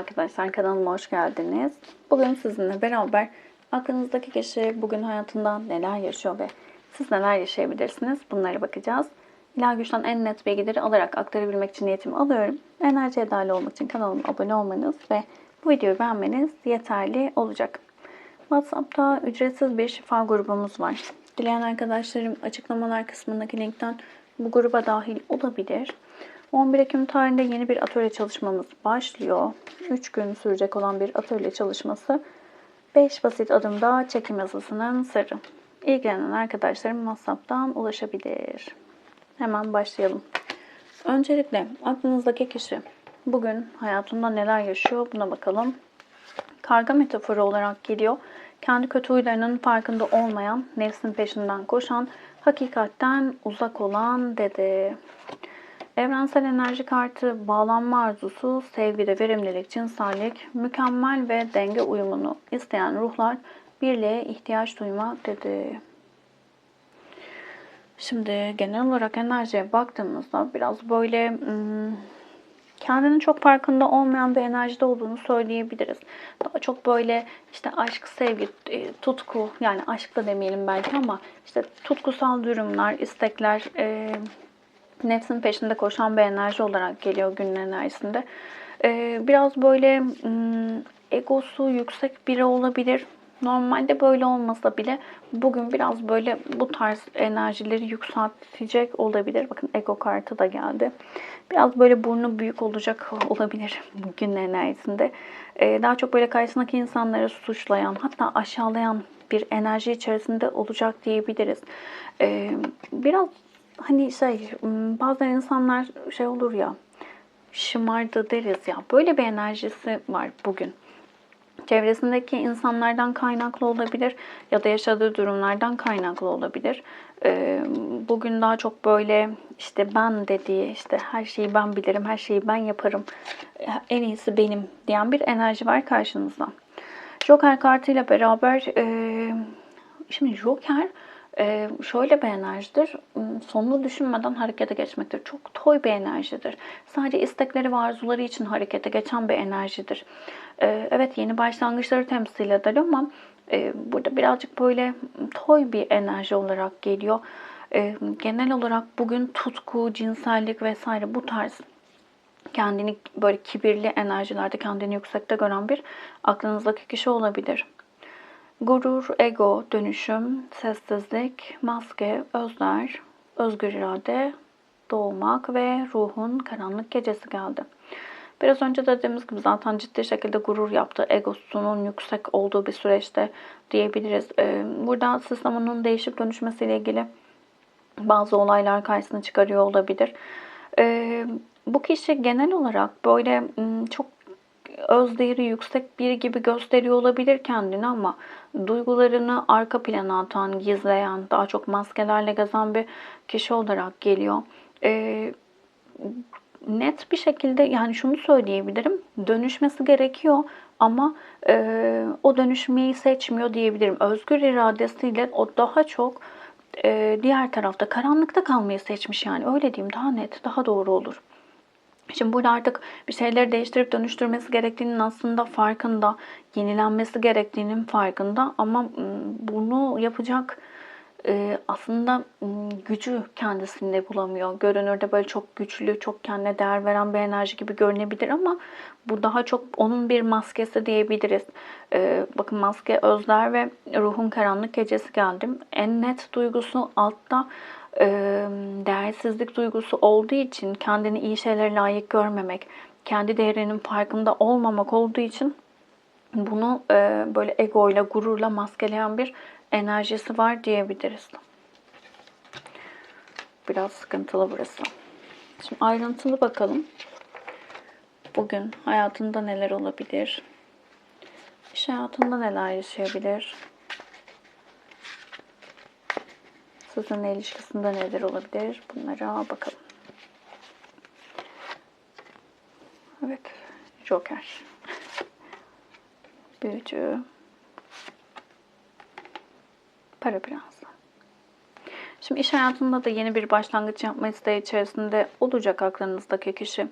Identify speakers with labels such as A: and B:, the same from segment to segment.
A: arkadaşlar kanalıma hoş geldiniz. Bugün sizinle beraber aklınızdaki kişi bugün hayatında neler yaşıyor ve siz neler yaşayabilirsiniz bunlara bakacağız. İlahi Güç'ten en net bilgileri alarak aktarabilmek için niyetimi alıyorum. Enerjiye dahil olmak için kanalıma abone olmanız ve bu videoyu beğenmeniz yeterli olacak. WhatsApp'ta ücretsiz bir şifa grubumuz var. Dileyen arkadaşlarım açıklamalar kısmındaki linkten bu gruba dahil olabilir. 11 Ekim tarihinde yeni bir atölye çalışmamız başlıyor. 3 gün sürecek olan bir atölye çalışması. 5 basit adımda çekim yazısının sırrı. İlgilenen arkadaşlarım WhatsApp'tan ulaşabilir. Hemen başlayalım. Öncelikle aklınızdaki kişi bugün hayatında neler yaşıyor buna bakalım. Karga metaforu olarak geliyor. Kendi kötü huylarının farkında olmayan, nefsin peşinden koşan, hakikatten uzak olan dedi. Evrensel enerji kartı bağlanma arzusu, sevgi ve verimlilik, cinsellik, mükemmel ve denge uyumunu isteyen ruhlar birliğe ihtiyaç duymak dedi. Şimdi genel olarak enerjiye baktığımızda biraz böyle hmm, kendinin çok farkında olmayan bir enerjide olduğunu söyleyebiliriz. Daha çok böyle işte aşk, sevgi, e, tutku yani aşk da demeyelim belki ama işte tutkusal durumlar, istekler, e, nefsin peşinde koşan bir enerji olarak geliyor günün enerjisinde. Ee, biraz böyle ım, egosu yüksek biri olabilir. Normalde böyle olmasa bile bugün biraz böyle bu tarz enerjileri yükseltecek olabilir. Bakın ego kartı da geldi. Biraz böyle burnu büyük olacak olabilir bugün enerjisinde. Ee, daha çok böyle karşısındaki insanları suçlayan hatta aşağılayan bir enerji içerisinde olacak diyebiliriz. Ee, biraz hani şey bazen insanlar şey olur ya şımardı deriz ya böyle bir enerjisi var bugün. Çevresindeki insanlardan kaynaklı olabilir ya da yaşadığı durumlardan kaynaklı olabilir. Bugün daha çok böyle işte ben dediği işte her şeyi ben bilirim, her şeyi ben yaparım, en iyisi benim diyen bir enerji var karşınızda. Joker kartıyla beraber şimdi Joker ee, şöyle bir enerjidir. Sonunu düşünmeden harekete geçmektir. Çok toy bir enerjidir. Sadece istekleri ve arzuları için harekete geçen bir enerjidir. Ee, evet yeni başlangıçları temsil eder ama e, burada birazcık böyle toy bir enerji olarak geliyor. Ee, genel olarak bugün tutku, cinsellik vesaire bu tarz kendini böyle kibirli enerjilerde kendini yüksekte gören bir aklınızdaki kişi olabilir. Gurur, ego, dönüşüm, sessizlik, maske, özler, özgür irade, doğmak ve ruhun karanlık gecesi geldi. Biraz önce dediğimiz gibi zaten ciddi şekilde gurur yaptı. Egosunun yüksek olduğu bir süreçte diyebiliriz. Ee, burada sistemin değişip dönüşmesiyle ilgili bazı olaylar karşısına çıkarıyor olabilir. Ee, bu kişi genel olarak böyle çok özdeğeri yüksek biri gibi gösteriyor olabilir kendini ama duygularını arka plana atan, gizleyen, daha çok maskelerle gezen bir kişi olarak geliyor. Ee, net bir şekilde yani şunu söyleyebilirim. Dönüşmesi gerekiyor ama e, o dönüşmeyi seçmiyor diyebilirim. Özgür iradesiyle o daha çok e, diğer tarafta karanlıkta kalmayı seçmiş yani öyle diyeyim daha net, daha doğru olur. Şimdi burada artık bir şeyleri değiştirip dönüştürmesi gerektiğinin aslında farkında, yenilenmesi gerektiğinin farkında ama bunu yapacak aslında gücü kendisinde bulamıyor. Görünürde böyle çok güçlü, çok kendine değer veren bir enerji gibi görünebilir ama bu daha çok onun bir maskesi diyebiliriz. Bakın maske özler ve ruhun karanlık gecesi geldim. En net duygusu altta değersizlik duygusu olduğu için kendini iyi şeylere layık görmemek, kendi değerinin farkında olmamak olduğu için bunu böyle ego ile gururla maskeleyen bir enerjisi var diyebiliriz. Biraz sıkıntılı burası. Şimdi ayrıntılı bakalım. Bugün hayatında neler olabilir? İş hayatında neler yaşayabilir? Sizinle ilişkisinde neler olabilir? Bunlara bakalım. Evet. Joker. Büyücü. Para prensi. Şimdi iş hayatında da yeni bir başlangıç yapma isteği içerisinde olacak aklınızdaki kişi.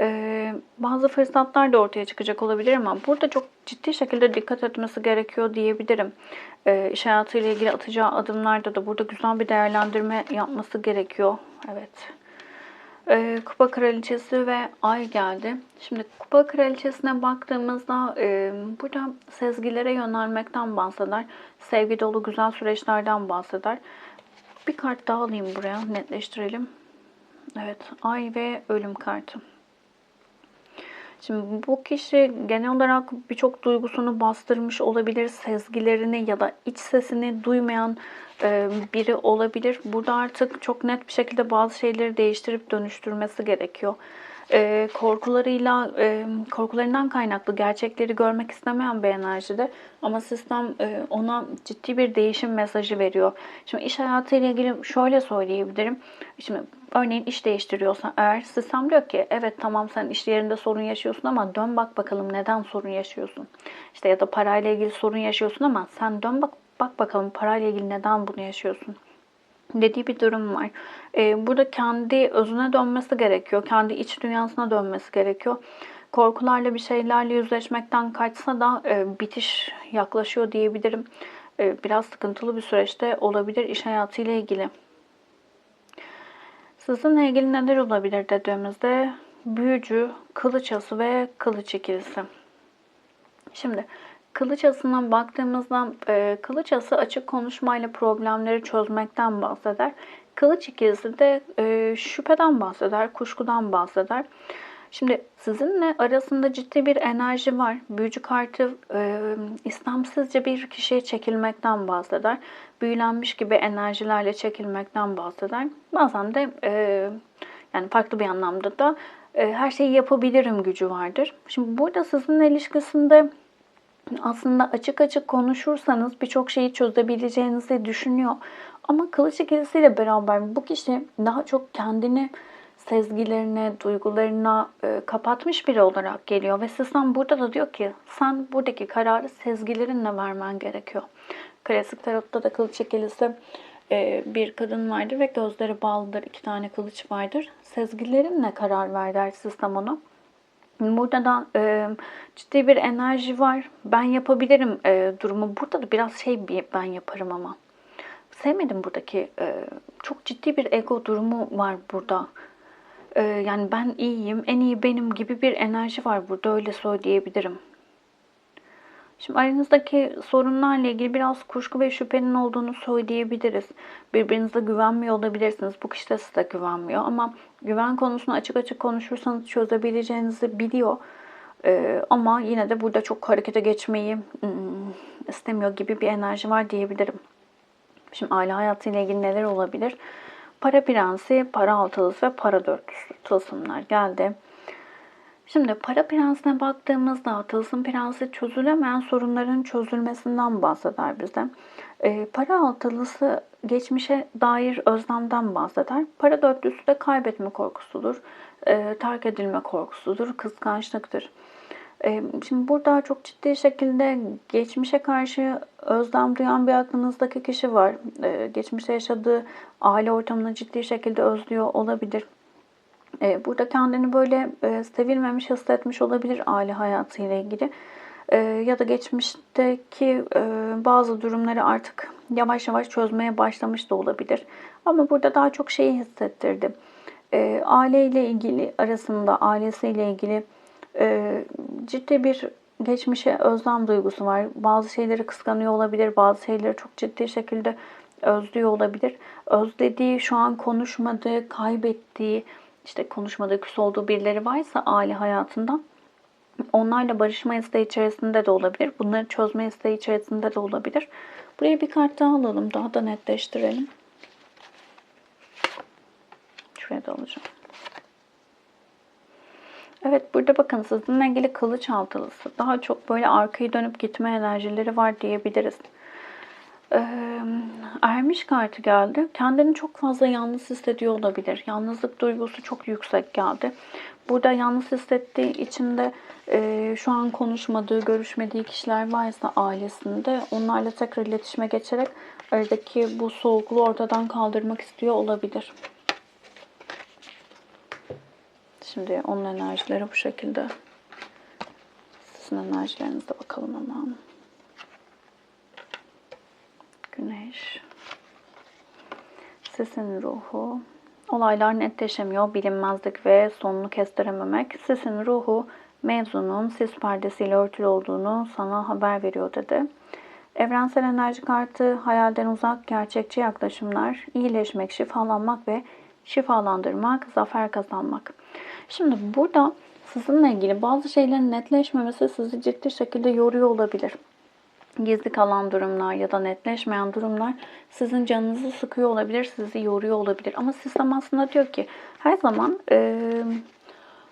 A: Ee, bazı fırsatlar da ortaya çıkacak olabilir ama burada çok ciddi şekilde dikkat etmesi gerekiyor diyebilirim. Ee, iş hayatıyla ilgili atacağı adımlarda da burada güzel bir değerlendirme yapması gerekiyor. Evet. Ee, Kupa Kraliçesi ve Ay geldi. Şimdi Kupa Kraliçesi'ne baktığımızda e, burada sezgilere yönelmekten bahseder. Sevgi dolu güzel süreçlerden bahseder. Bir kart daha alayım buraya netleştirelim. Evet Ay ve Ölüm kartı. Şimdi bu kişi genel olarak birçok duygusunu bastırmış olabilir, sezgilerini ya da iç sesini duymayan biri olabilir. Burada artık çok net bir şekilde bazı şeyleri değiştirip dönüştürmesi gerekiyor. E, korkularıyla, e, korkularından kaynaklı gerçekleri görmek istemeyen bir enerjide ama sistem e, ona ciddi bir değişim mesajı veriyor. Şimdi iş hayatıyla ilgili şöyle söyleyebilirim. Şimdi örneğin iş değiştiriyorsa eğer sistem diyor ki evet tamam sen iş yerinde sorun yaşıyorsun ama dön bak bakalım neden sorun yaşıyorsun. İşte ya da parayla ilgili sorun yaşıyorsun ama sen dön bak bak bakalım parayla ilgili neden bunu yaşıyorsun dediği bir durum var. Ee, burada kendi özüne dönmesi gerekiyor. Kendi iç dünyasına dönmesi gerekiyor. Korkularla bir şeylerle yüzleşmekten kaçsa da e, bitiş yaklaşıyor diyebilirim. E, biraz sıkıntılı bir süreçte olabilir iş hayatıyla ilgili. Sizinle ilgili neler olabilir dediğimizde büyücü, kılıç ası ve kılıç ikilisi. Şimdi kılıç asına baktığımızda e, kılıç ası açık konuşmayla problemleri çözmekten bahseder. Kılıç ikilisi de e, şüpheden bahseder, kuşkudan bahseder. Şimdi sizinle arasında ciddi bir enerji var. Büyücü kartı e, istemsizce bir kişiye çekilmekten bahseder. Büyülenmiş gibi enerjilerle çekilmekten bahseder. Bazen de e, yani farklı bir anlamda da e, her şeyi yapabilirim gücü vardır. Şimdi burada sizinle ilişkisinde aslında açık açık konuşursanız birçok şeyi çözebileceğinizi düşünüyor. Ama kılıç ikilisiyle beraber bu kişi daha çok kendini sezgilerine, duygularına e, kapatmış biri olarak geliyor. Ve sistem burada da diyor ki sen buradaki kararı sezgilerinle vermen gerekiyor. Klasik tarotta da kılıç ikilisi e, bir kadın vardır ve gözleri bağlıdır. iki tane kılıç vardır. Sezgilerinle karar ver der sistem ona. Burada da e, ciddi bir enerji var. Ben yapabilirim e, durumu. Burada da biraz şey bir ben yaparım ama. Sevmedim buradaki e, çok ciddi bir ego durumu var burada. E, yani ben iyiyim, en iyi benim gibi bir enerji var burada öyle söyleyebilirim. Şimdi aranızdaki sorunlarla ilgili biraz kuşku ve şüphenin olduğunu söyleyebiliriz. Birbirinize güvenmiyor olabilirsiniz. Bu kişi de size güvenmiyor ama güven konusunu açık açık konuşursanız çözebileceğinizi biliyor. Ee, ama yine de burada çok harekete geçmeyi ım, istemiyor gibi bir enerji var diyebilirim. Şimdi aile hayatıyla ilgili neler olabilir? Para prensi, para altılısı ve para dörtlüsü tılsımlar geldi. Şimdi para prensine baktığımızda tılsım prensi çözülemeyen sorunların çözülmesinden bahseder bize. E, para altılısı geçmişe dair özlemden bahseder. Para dörtlüsü de kaybetme korkusudur, e, terk edilme korkusudur, kıskançlıktır. E, şimdi burada çok ciddi şekilde geçmişe karşı özlem duyan bir aklınızdaki kişi var. E, geçmişte yaşadığı aile ortamını ciddi şekilde özlüyor olabilir. E, burada kendini böyle e, sevilmemiş hissetmiş olabilir aile hayatıyla ilgili. E, ya da geçmişteki bazı durumları artık yavaş yavaş çözmeye başlamış da olabilir. Ama burada daha çok şeyi hissettirdi. Aileyle ilgili arasında ailesiyle ilgili ciddi bir geçmişe özlem duygusu var. Bazı şeyleri kıskanıyor olabilir, bazı şeyleri çok ciddi şekilde özlüyor olabilir. Özlediği, şu an konuşmadığı, kaybettiği, işte konuşmadığı, küs olduğu birileri varsa aile hayatında onlarla barışma isteği içerisinde de olabilir. Bunları çözme isteği içerisinde de olabilir. Buraya bir kart daha alalım. Daha da netleştirelim. Şuraya da alacağım. Evet burada bakın sizinle ilgili kılıç altılısı. Daha çok böyle arkayı dönüp gitme enerjileri var diyebiliriz. Ermiş kartı geldi. Kendini çok fazla yalnız hissediyor olabilir. Yalnızlık duygusu çok yüksek geldi. Burada yalnız hissettiği için de e, şu an konuşmadığı, görüşmediği kişiler varsa ailesinde onlarla tekrar iletişime geçerek aradaki bu soğukluğu ortadan kaldırmak istiyor olabilir. Şimdi onun enerjileri bu şekilde. Sizin enerjilerinize bakalım hemen. Güneş. Sesin ruhu. Olaylar netleşemiyor, bilinmezlik ve sonunu kestirememek. Sesin ruhu mevzunun sis perdesiyle örtülü olduğunu sana haber veriyor dedi. Evrensel enerji kartı hayalden uzak gerçekçi yaklaşımlar, iyileşmek, şifalanmak ve şifalandırmak, zafer kazanmak. Şimdi burada sizinle ilgili bazı şeylerin netleşmemesi sizi ciddi şekilde yoruyor olabilir gizli kalan durumlar ya da netleşmeyen durumlar sizin canınızı sıkıyor olabilir, sizi yoruyor olabilir. Ama sistem aslında diyor ki her zaman e,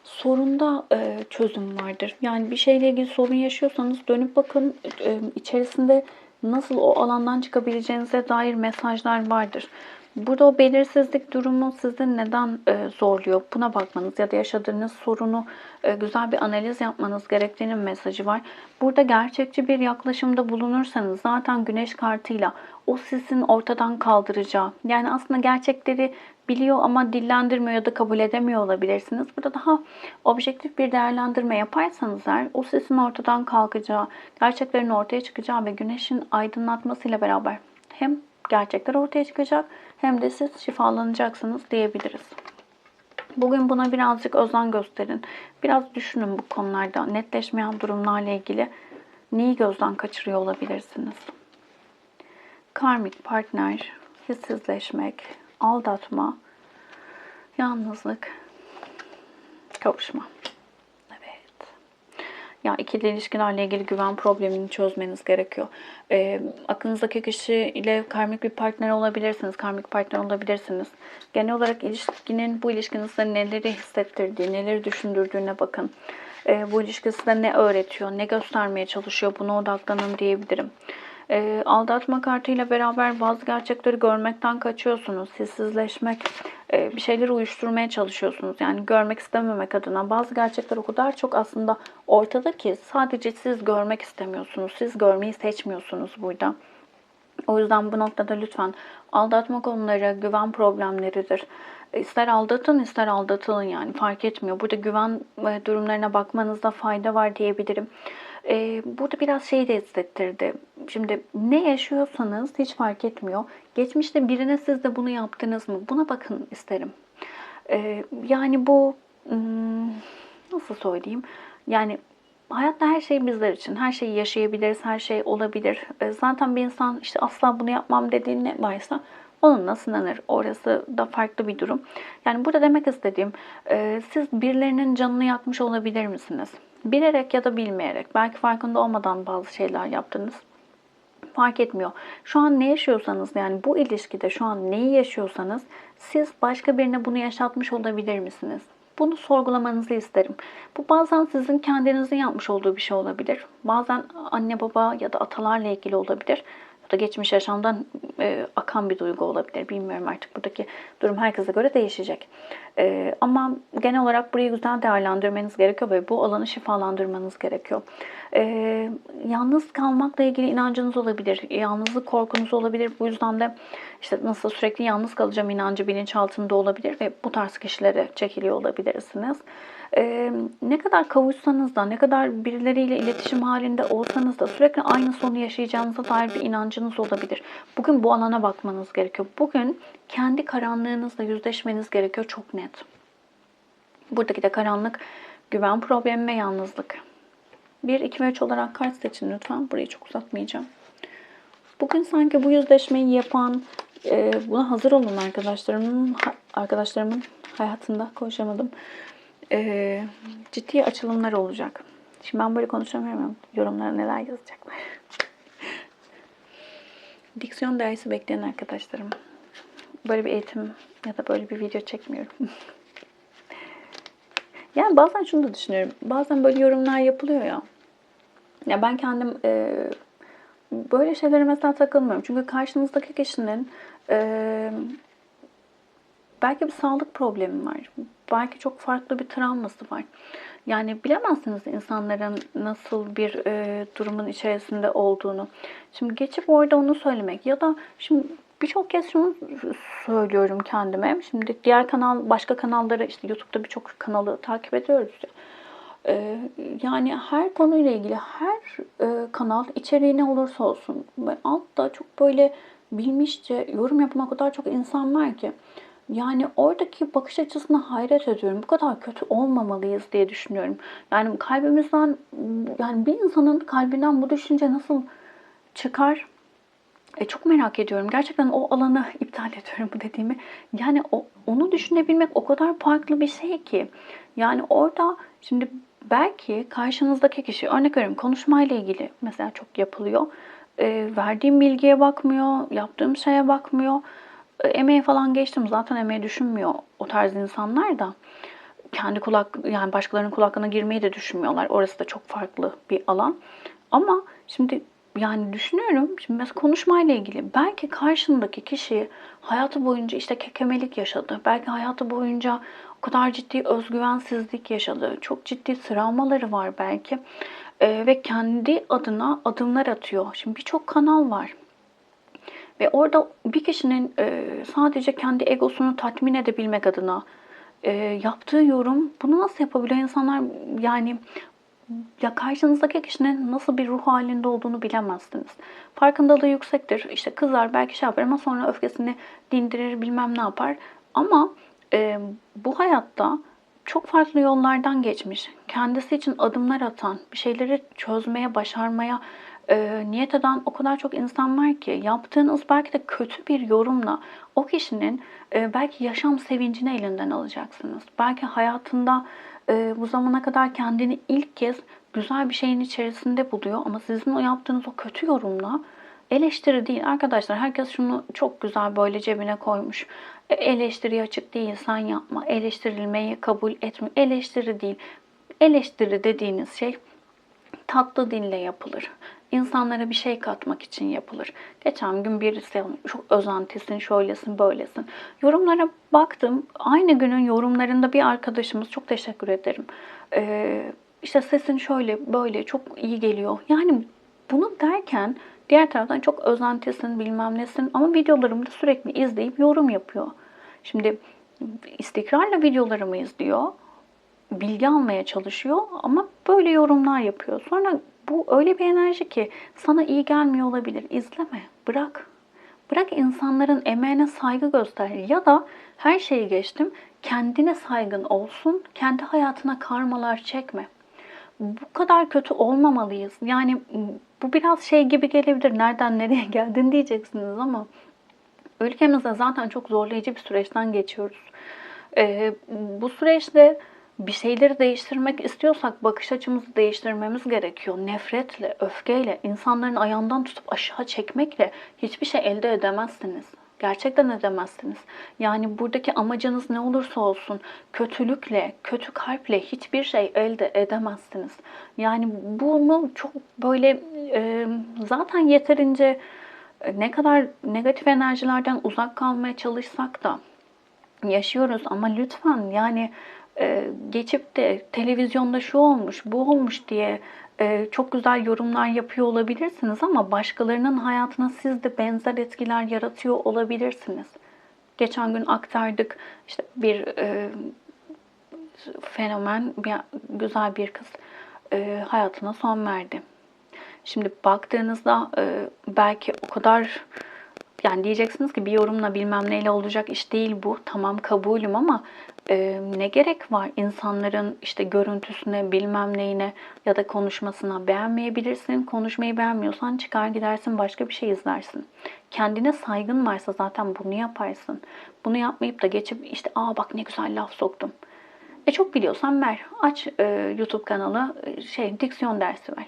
A: sorunda e, çözüm vardır. Yani bir şeyle ilgili sorun yaşıyorsanız dönüp bakın e, içerisinde nasıl o alandan çıkabileceğinize dair mesajlar vardır. Burada o belirsizlik durumu sizi neden e, zorluyor? Buna bakmanız ya da yaşadığınız sorunu e, güzel bir analiz yapmanız gerektiğinin mesajı var. Burada gerçekçi bir yaklaşımda bulunursanız zaten güneş kartıyla o sizin ortadan kaldıracağı yani aslında gerçekleri biliyor ama dillendirmiyor ya da kabul edemiyor olabilirsiniz. Burada daha objektif bir değerlendirme yaparsanız eğer o sesin ortadan kalkacağı, gerçeklerin ortaya çıkacağı ve güneşin aydınlatmasıyla beraber hem gerçekler ortaya çıkacak hem de siz şifalanacaksınız diyebiliriz. Bugün buna birazcık özen gösterin. Biraz düşünün bu konularda. Netleşmeyen durumlarla ilgili neyi gözden kaçırıyor olabilirsiniz? Karmik partner, hissizleşmek, aldatma, yalnızlık, kavuşma. Ya ikili ilişkilerle ilgili güven problemini çözmeniz gerekiyor. E, aklınızdaki kişiyle karmik bir partner olabilirsiniz, karmik partner olabilirsiniz. Genel olarak ilişkinin bu ilişkinizde neleri hissettirdiği, neleri düşündürdüğüne bakın. E, bu ilişki size ne öğretiyor, ne göstermeye çalışıyor buna odaklanın diyebilirim. E, aldatma kartıyla beraber bazı gerçekleri görmekten kaçıyorsunuz. Sessizleşmek, e, bir şeyleri uyuşturmaya çalışıyorsunuz. Yani görmek istememek adına bazı gerçekler o kadar çok aslında ortada ki sadece siz görmek istemiyorsunuz. Siz görmeyi seçmiyorsunuz burada. O yüzden bu noktada lütfen aldatma konuları güven problemleridir. İster aldatın ister aldatılın yani fark etmiyor. Burada güven e, durumlarına bakmanızda fayda var diyebilirim. Ee, burada biraz şey de hissettirdi. Şimdi ne yaşıyorsanız hiç fark etmiyor. Geçmişte birine siz de bunu yaptınız mı? Buna bakın isterim. Ee, yani bu hmm, nasıl söyleyeyim? Yani hayatta her şey bizler için. Her şeyi yaşayabiliriz, her şey olabilir. Ee, zaten bir insan işte asla bunu yapmam dediğin ne varsa onunla sınanır. Orası da farklı bir durum. Yani burada demek istediğim e, siz birilerinin canını yakmış olabilir misiniz? Bilerek ya da bilmeyerek, belki farkında olmadan bazı şeyler yaptınız. Fark etmiyor. Şu an ne yaşıyorsanız yani bu ilişkide şu an neyi yaşıyorsanız siz başka birine bunu yaşatmış olabilir misiniz? Bunu sorgulamanızı isterim. Bu bazen sizin kendinizin yapmış olduğu bir şey olabilir. Bazen anne baba ya da atalarla ilgili olabilir da geçmiş yaşamdan e, akan bir duygu olabilir. Bilmiyorum artık buradaki durum herkese göre değişecek. E, ama genel olarak burayı güzel değerlendirmeniz gerekiyor ve bu alanı şifalandırmanız gerekiyor. E, yalnız kalmakla ilgili inancınız olabilir. Yalnızlık korkunuz olabilir. Bu yüzden de işte nasıl sürekli yalnız kalacağım inancı bilinçaltında olabilir ve bu tarz kişilere çekiliyor olabilirsiniz. Ee, ne kadar kavuşsanız da, ne kadar birileriyle iletişim halinde olsanız da sürekli aynı sonu yaşayacağınıza dair bir inancınız olabilir. Bugün bu alana bakmanız gerekiyor. Bugün kendi karanlığınızla yüzleşmeniz gerekiyor çok net. Buradaki de karanlık, güven problemi ve yalnızlık. 1, 2 ve 3 olarak kart seçin lütfen. Burayı çok uzatmayacağım. Bugün sanki bu yüzleşmeyi yapan, e, buna hazır olun arkadaşlarımın arkadaşlarımın hayatında konuşamadım e, ciddi açılımlar olacak. Şimdi ben böyle konuşamıyorum. Yorumlara neler yazacaklar. Diksiyon dersi bekleyen arkadaşlarım. Böyle bir eğitim ya da böyle bir video çekmiyorum. yani bazen şunu da düşünüyorum. Bazen böyle yorumlar yapılıyor ya. Ya ben kendim e, böyle şeylere mesela takılmıyorum. Çünkü karşınızdaki kişinin e, belki bir sağlık problemi var belki çok farklı bir travması var. Yani bilemezsiniz insanların nasıl bir e, durumun içerisinde olduğunu. Şimdi geçip orada onu söylemek ya da şimdi birçok kez şunu söylüyorum kendime. Şimdi diğer kanal, başka kanalları işte YouTube'da birçok kanalı takip ediyoruz ya. Ee, yani her konuyla ilgili her e, kanal içeriği ne olursa olsun ve altta çok böyle bilmişçe yorum yapan o kadar çok insan var ki yani oradaki bakış açısına hayret ediyorum. Bu kadar kötü olmamalıyız diye düşünüyorum. Yani kalbimizden yani bir insanın kalbinden bu düşünce nasıl çıkar? E, çok merak ediyorum. Gerçekten o alanı iptal ediyorum bu dediğimi. Yani o, onu düşünebilmek o kadar farklı bir şey ki. Yani orada şimdi belki karşınızdaki kişi örnek veriyorum konuşmayla ilgili mesela çok yapılıyor. E, verdiğim bilgiye bakmıyor, yaptığım şeye bakmıyor. E, emeğe falan geçtim zaten emeğe düşünmüyor o tarz insanlar da. Kendi kulak yani başkalarının kulaklarına girmeyi de düşünmüyorlar. Orası da çok farklı bir alan. Ama şimdi yani düşünüyorum şimdi mesela konuşmayla ilgili belki karşındaki kişi hayatı boyunca işte kekemelik yaşadı. Belki hayatı boyunca o kadar ciddi özgüvensizlik yaşadı. Çok ciddi travmaları var belki. Ee, ve kendi adına adımlar atıyor. Şimdi birçok kanal var. Ve orada bir kişinin e, sadece kendi egosunu tatmin edebilmek adına e, yaptığı yorum bunu nasıl yapabiliyor insanlar yani ya karşınızdaki kişinin nasıl bir ruh halinde olduğunu bilemezsiniz. Farkındalığı yüksektir. İşte kızar belki şey yapar ama sonra öfkesini dindirir bilmem ne yapar. Ama e, bu hayatta çok farklı yollardan geçmiş. Kendisi için adımlar atan, bir şeyleri çözmeye, başarmaya e, niyet eden o kadar çok insan var ki yaptığınız belki de kötü bir yorumla o kişinin e, belki yaşam sevincini elinden alacaksınız. Belki hayatında e, bu zamana kadar kendini ilk kez güzel bir şeyin içerisinde buluyor ama sizin o yaptığınız o kötü yorumla eleştiri değil. Arkadaşlar herkes şunu çok güzel böyle cebine koymuş. E, eleştiriye açık değil, sen yapma. Eleştirilmeyi kabul etme. Eleştiri değil. Eleştiri dediğiniz şey tatlı dille yapılır. İnsanlara bir şey katmak için yapılır. Geçen gün birisi çok özentisin, şöylesin, böylesin. Yorumlara baktım. Aynı günün yorumlarında bir arkadaşımız, çok teşekkür ederim. Ee, işte sesin şöyle, böyle, çok iyi geliyor. Yani bunu derken diğer taraftan çok özentisin, bilmem nesin. Ama videolarımı da sürekli izleyip yorum yapıyor. Şimdi istikrarla videolarımı izliyor bilgi almaya çalışıyor ama böyle yorumlar yapıyor. Sonra bu öyle bir enerji ki sana iyi gelmiyor olabilir. İzleme, bırak. Bırak insanların emeğine saygı göster ya da her şeyi geçtim kendine saygın olsun, kendi hayatına karmalar çekme. Bu kadar kötü olmamalıyız. Yani bu biraz şey gibi gelebilir. Nereden nereye geldin diyeceksiniz ama ülkemizde zaten çok zorlayıcı bir süreçten geçiyoruz. Ee, bu süreçte bir şeyleri değiştirmek istiyorsak bakış açımızı değiştirmemiz gerekiyor. Nefretle, öfkeyle, insanların ayağından tutup aşağı çekmekle hiçbir şey elde edemezsiniz. Gerçekten edemezsiniz. Yani buradaki amacınız ne olursa olsun kötülükle, kötü kalple hiçbir şey elde edemezsiniz. Yani bunu çok böyle e, zaten yeterince e, ne kadar negatif enerjilerden uzak kalmaya çalışsak da yaşıyoruz ama lütfen yani e, geçip de televizyonda şu olmuş, bu olmuş diye e, çok güzel yorumlar yapıyor olabilirsiniz ama başkalarının hayatına siz de benzer etkiler yaratıyor olabilirsiniz. Geçen gün aktardık işte bir e, fenomen, bir, güzel bir kız e, hayatına son verdi. Şimdi baktığınızda e, belki o kadar yani diyeceksiniz ki bir yorumla bilmem neyle olacak iş değil bu. Tamam kabulüm ama e, ne gerek var insanların işte görüntüsüne bilmem neyine ya da konuşmasına beğenmeyebilirsin. Konuşmayı beğenmiyorsan çıkar gidersin başka bir şey izlersin. Kendine saygın varsa zaten bunu yaparsın. Bunu yapmayıp da geçip işte aa bak ne güzel laf soktum. E çok biliyorsan ver. Aç e, YouTube kanalı şey diksiyon dersi ver.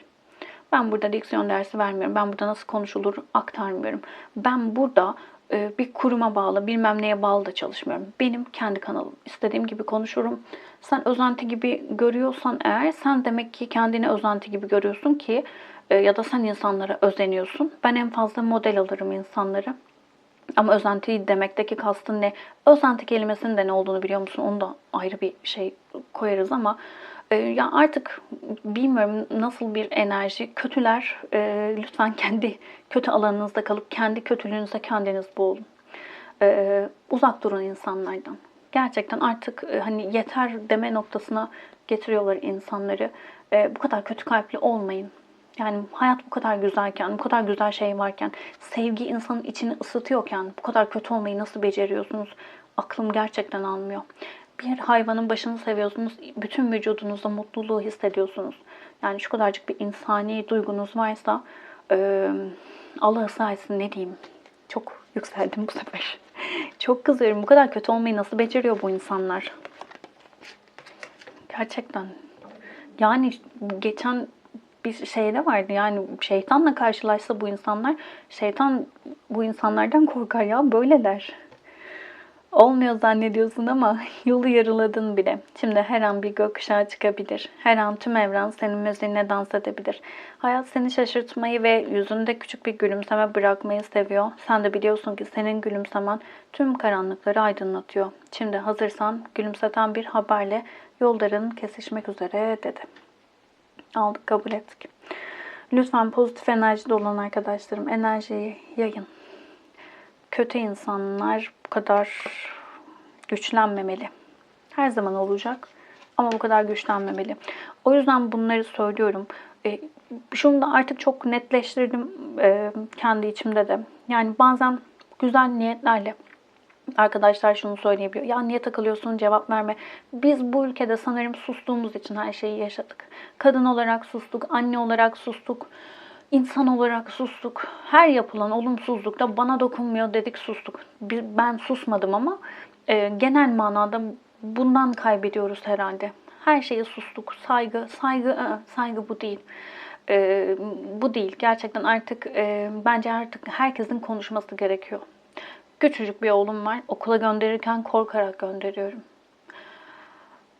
A: Ben burada diksiyon dersi vermiyorum. Ben burada nasıl konuşulur aktarmıyorum. Ben burada e, bir kuruma bağlı, bilmem neye bağlı da çalışmıyorum. Benim kendi kanalım. İstediğim gibi konuşurum. Sen özenti gibi görüyorsan eğer sen demek ki kendini özenti gibi görüyorsun ki e, ya da sen insanlara özeniyorsun. Ben en fazla model alırım insanları. Ama özenti demekteki kastın ne? Özenti kelimesinin de ne olduğunu biliyor musun? Onu da ayrı bir şey koyarız ama E, ya artık bilmiyorum nasıl bir enerji. Kötüler e, lütfen kendi kötü alanınızda kalıp kendi kötülüğünüzde kendiniz boğulun. E, uzak durun insanlardan. Gerçekten artık e, hani yeter deme noktasına getiriyorlar insanları. E, bu kadar kötü kalpli olmayın. Yani hayat bu kadar güzelken, bu kadar güzel şey varken, sevgi insanın içini ısıtıyorken bu kadar kötü olmayı nasıl beceriyorsunuz? Aklım gerçekten almıyor. Bir hayvanın başını seviyorsunuz, bütün vücudunuzda mutluluğu hissediyorsunuz. Yani şu kadarcık bir insani duygunuz varsa e, Allah ıslah ne diyeyim. Çok yükseldim bu sefer. Çok kızıyorum. Bu kadar kötü olmayı nasıl beceriyor bu insanlar? Gerçekten. Yani geçen bir şeyde vardı yani şeytanla karşılaşsa bu insanlar şeytan bu insanlardan korkar ya böyleler. Olmuyor zannediyorsun ama yolu yarıladın bile. Şimdi her an bir gökkuşağı çıkabilir. Her an tüm evren senin müziğine dans edebilir. Hayat seni şaşırtmayı ve yüzünde küçük bir gülümseme bırakmayı seviyor. Sen de biliyorsun ki senin gülümsemen tüm karanlıkları aydınlatıyor. Şimdi hazırsan gülümseten bir haberle yolların kesişmek üzere dedi. Aldık kabul ettik. Lütfen pozitif enerjide olan arkadaşlarım enerjiyi yayın. Kötü insanlar bu kadar güçlenmemeli. Her zaman olacak ama bu kadar güçlenmemeli. O yüzden bunları söylüyorum. E, şunu da artık çok netleştirdim e, kendi içimde de. Yani bazen güzel niyetlerle arkadaşlar şunu söyleyebiliyor. Ya niye takılıyorsun cevap verme. Biz bu ülkede sanırım sustuğumuz için her şeyi yaşadık. Kadın olarak sustuk, anne olarak sustuk, insan olarak sustuk. Her yapılan olumsuzlukta bana dokunmuyor dedik sustuk. Ben susmadım ama e, genel manada bundan kaybediyoruz herhalde. Her şeyi sustuk. Saygı, saygı, ı-ı, saygı bu değil. E, bu değil. Gerçekten artık e, bence artık herkesin konuşması gerekiyor. Küçücük bir oğlum var. Okula gönderirken korkarak gönderiyorum.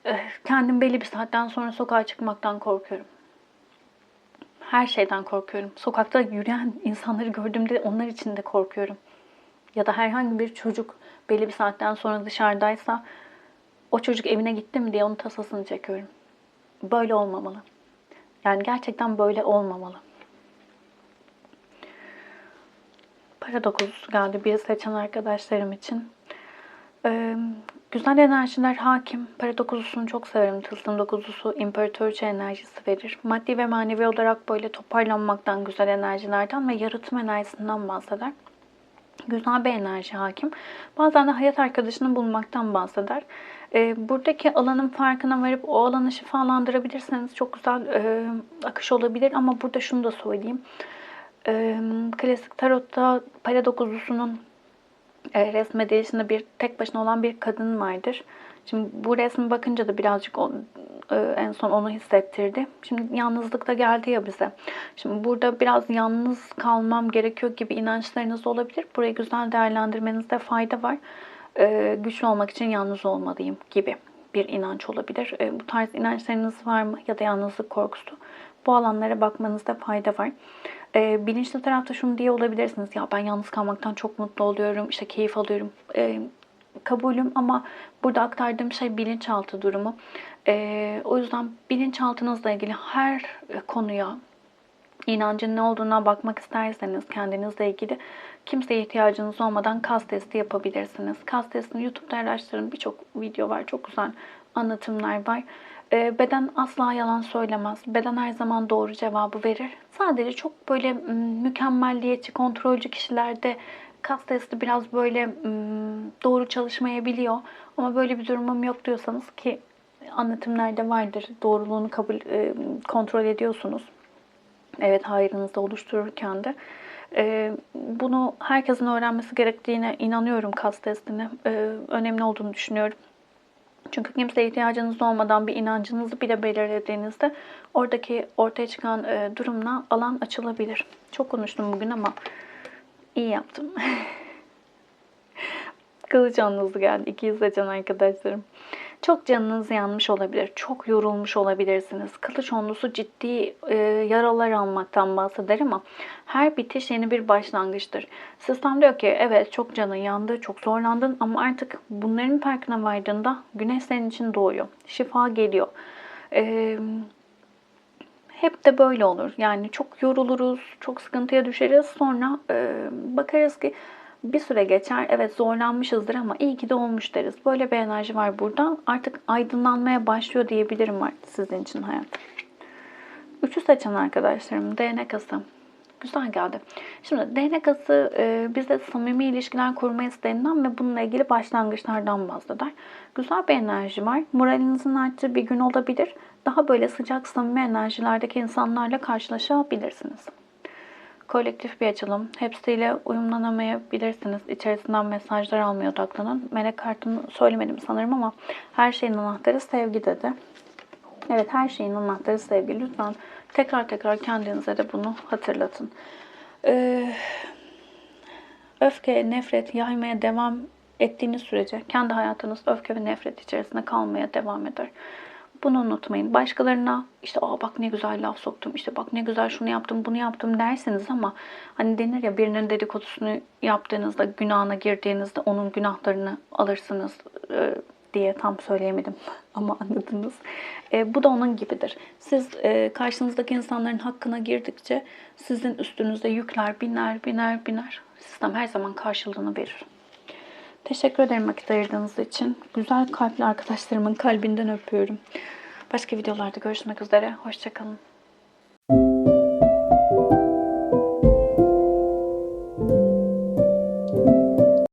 A: Eh, kendim belli bir saatten sonra sokağa çıkmaktan korkuyorum. Her şeyden korkuyorum. Sokakta yürüyen insanları gördüğümde onlar için de korkuyorum. Ya da herhangi bir çocuk belli bir saatten sonra dışarıdaysa o çocuk evine gitti mi diye onun tasasını çekiyorum. Böyle olmamalı. Yani gerçekten böyle olmamalı. para dokuzusu geldi bir seçen arkadaşlarım için. Ee, güzel enerjiler hakim. Para dokuzusunu çok severim. Tılsım dokuzusu imparatoriçe enerjisi verir. Maddi ve manevi olarak böyle toparlanmaktan, güzel enerjilerden ve yaratım enerjisinden bahseder. Güzel bir enerji hakim. Bazen de hayat arkadaşını bulmaktan bahseder. Ee, buradaki alanın farkına varıp o alanı şifalandırabilirseniz çok güzel e, akış olabilir. Ama burada şunu da söyleyeyim e, klasik tarotta para dokuzusunun e, resmedilişinde bir tek başına olan bir kadın vardır. Şimdi bu resmi bakınca da birazcık o, e, en son onu hissettirdi. Şimdi yalnızlık da geldi ya bize. Şimdi burada biraz yalnız kalmam gerekiyor gibi inançlarınız olabilir. Burayı güzel değerlendirmenizde fayda var. E, güçlü olmak için yalnız olmalıyım gibi bir inanç olabilir. E, bu tarz inançlarınız var mı ya da yalnızlık korkusu? Bu alanlara bakmanızda fayda var. E, bilinçli tarafta şunu diye olabilirsiniz. Ya ben yalnız kalmaktan çok mutlu oluyorum. işte keyif alıyorum. E, kabulüm ama burada aktardığım şey bilinçaltı durumu. E, o yüzden bilinçaltınızla ilgili her konuya inancın ne olduğuna bakmak isterseniz kendinizle ilgili kimseye ihtiyacınız olmadan kas testi yapabilirsiniz. Kas testini YouTube'da araştırın. Birçok video var. Çok güzel anlatımlar var. Ee, beden asla yalan söylemez. Beden her zaman doğru cevabı verir. Sadece çok böyle mükemmelliyetçi, kontrolcü kişilerde kas testi biraz böyle doğru çalışmayabiliyor. Ama böyle bir durumum yok diyorsanız ki anlatımlarda vardır. Doğruluğunu kabul kontrol ediyorsunuz. Evet hayrınızda oluştururken de. Bunu herkesin öğrenmesi gerektiğine inanıyorum kas testini. Önemli olduğunu düşünüyorum. Çünkü kimseye ihtiyacınız olmadan bir inancınızı bile belirlediğinizde oradaki ortaya çıkan e, durumla alan açılabilir. Çok konuştum bugün ama iyi yaptım. Kılıç anınızı geldi. İki can arkadaşlarım. Çok canınız yanmış olabilir. Çok yorulmuş olabilirsiniz. Kılıç onlusu ciddi e, yaralar almaktan bahseder ama her bitiş yeni bir başlangıçtır. Sistem diyor ki evet çok canın yandı, çok zorlandın ama artık bunların farkına vardığında güneş senin için doğuyor. Şifa geliyor. Ee, hep de böyle olur. Yani çok yoruluruz, çok sıkıntıya düşeriz. Sonra e, bakarız ki bir süre geçer. Evet zorlanmışızdır ama iyi ki de olmuş deriz. Böyle bir enerji var burada. Artık aydınlanmaya başlıyor diyebilirim artık sizin için hayat. Üçü seçen arkadaşlarım DNA kası. Güzel geldi. Şimdi DNA kası e, bize samimi ilişkiler kurma isteğinden ve bununla ilgili başlangıçlardan bahseder. Güzel bir enerji var. Moralinizin arttığı bir gün olabilir. Daha böyle sıcak samimi enerjilerdeki insanlarla karşılaşabilirsiniz. Kolektif bir açılım. Hepsiyle uyumlanamayabilirsiniz. İçerisinden mesajlar almaya odaklanın. Melek kartını söylemedim sanırım ama her şeyin anahtarı sevgi dedi. Evet her şeyin anahtarı sevgi. Lütfen tekrar tekrar kendinize de bunu hatırlatın. Ee, öfke, nefret yaymaya devam ettiğiniz sürece kendi hayatınız öfke ve nefret içerisinde kalmaya devam eder. Bunu unutmayın. Başkalarına işte Aa, bak ne güzel laf soktum, işte bak ne güzel şunu yaptım, bunu yaptım dersiniz ama hani denir ya birinin dedikodusunu yaptığınızda, günahına girdiğinizde onun günahlarını alırsınız e, diye tam söyleyemedim ama anladınız. E, bu da onun gibidir. Siz e, karşınızdaki insanların hakkına girdikçe sizin üstünüzde yükler biner biner biner. Sistem her zaman karşılığını verir. Teşekkür ederim vakit ayırdığınız için. Güzel kalpli arkadaşlarımın kalbinden öpüyorum. Başka videolarda görüşmek üzere. Hoşçakalın.